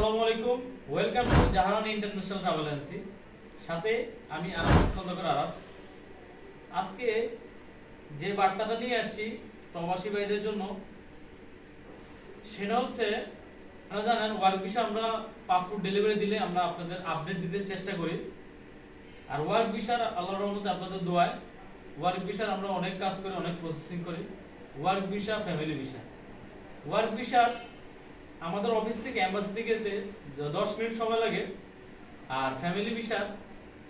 আসসালামু আলাইকুম। Welcome to Zahran international travel agency সাথে আমি আরাফ খন্দকার আরাফ। আজকে যে বার্তাটা নিয়ে আসছি প্রবাসী ভাইদের জন্য, সেটা হচ্ছে, আপনারা জানেন ওয়ার্ক ভিসা আমরা পাসপোর্ট ডেলিভারি দিলে আমরা আপনাদের আপডেট দিতে চেষ্টা করি। আর ওয়ার্ক ভিসার আল্লাহর রহমতে আপনাদের দোয়ায় ওয়ার্ক ভিসার আমরা অনেক কাজ করি, অনেক প্রসেসিং করি। Work visa family visa work ভিসার আমাদের অফিস থেকে অ্যাম্বাসি থেকে যেতে দশ মিনিট সময় লাগে। আর ফ্যামিলি ভিসার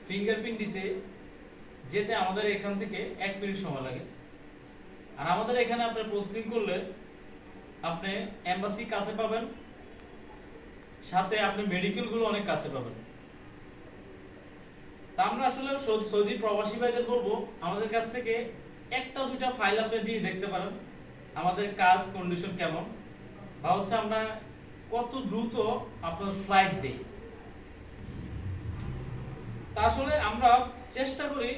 ফিঙ্গারপ্রিন্ট দিতে যেতে আমাদের এখান থেকে এক মিনিট সময় লাগে। আর আমাদের এখানে আপনি প্রসেসিং করলে আপনি অ্যাম্বাসি কাছে পাবেন, সাথে আপনি মেডিকেলগুলো অনেক কাছে পাবেন। তা আমরা আসলে সৌদি প্রবাসী ভাইদের বলব, আমাদের কাছ থেকে একটা দুইটা ফাইল আপনি দিয়ে দেখতে পারেন, আমাদের কাজ কন্ডিশন কেমন। বা হচ্ছে আমরা কত দ্রুত আপনার ফ্লাইট দেই। তা আসলে আমরা চেষ্টা করি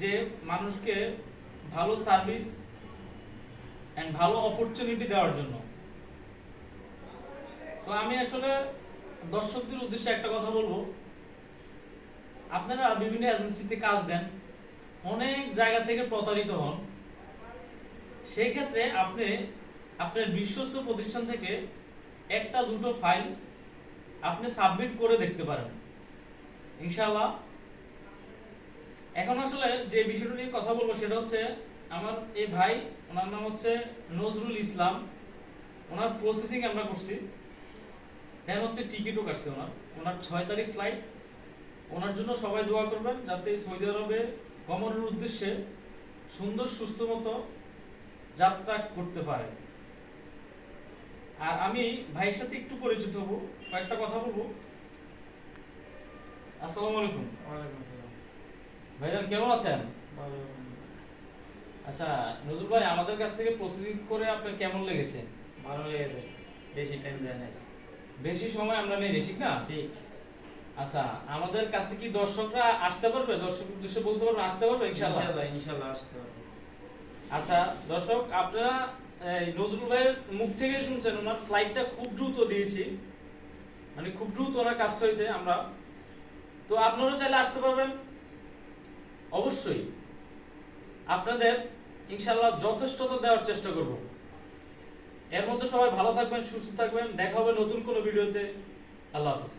যে মানুষকে ভালো সার্ভিস অ্যান্ড ভালো অপরচুনিটি দেওয়ার জন্য। তো আমি আসলে দর্শকদের উদ্দেশ্যে একটা কথা বলব। আপনারা বিভিন্ন এজেন্সিতে কাজ দেন, অনেক জায়গা থেকে প্রতারিত হন। সেই ক্ষেত্রে আপনি আপনার বিশ্বস্ত প্রতিষ্ঠান থেকে একটা দুটো ফাইল আপনি সাবমিট করে দেখতে পারেন। ইনশাআল্লাহ। এখন আসলে যে বিষয়টা নিয়ে কথা বলব সেটা হচ্ছে আমার এই ভাই, ওনার নাম হচ্ছে নজরুল ইসলাম। ওনার প্রসেসিং আমরা করছি। দেন হচ্ছে টিকিটও কাটছে ওনার। ওনার ছয় তারিখ ফ্লাইট ওনার জন্য সবাই দোয়া করবেন যাতে সৌদি আরবে গমনের উদ্দেশ্যে সুন্দর, সুস্থ মতো যাত্রা করতে পারে। আর আমি ভাইয়ের সাথে একটু পরিচিত হব কয়েকটা কথা বলব। আসসালামু আলাইকুম। ওয়ালাইকুম আসসালাম। ভাইজান কেমন আছেন? ভালো। আচ্ছা নজরুল ভাই আমাদের কাছ থেকে প্রসেসিং করে আপনার কেমন লেগেছে? ভালো লেগেছে। বেশি টাইম দেয় না বেশি সময় আমরা নেই ঠিক না? ঠিক। আচ্ছা আমাদের কাছে কি দর্শকরা আসতে পারবে? দর্শক উদ্দেশ্যে বলতে পারবে আসতে পারবে ইনশাআল্লাহ? ইনশাল্লাহ ইনশাল্লাহ আসতে পারব। আচ্ছা দর্শক, আপনারা নজরুল ভাইয়ের মুখ থেকে শুনছেন, ওনার ফ্লাইটটা খুব দ্রুত দিয়েছি। মানে খুব দ্রুত ওনার কাজটা হয়েছে আমরা। তো আপনারা চাইলে আসতে পারবেন। অবশ্যই আপনাদের ইনশাল্লাহ যথেষ্টতা দেওয়ার চেষ্টা করব। এর মধ্যে সবাই ভালো থাকবেন, সুস্থ থাকবেন। দেখা হবে নতুন কোনো ভিডিওতে। আল্লাহ হাফিজ।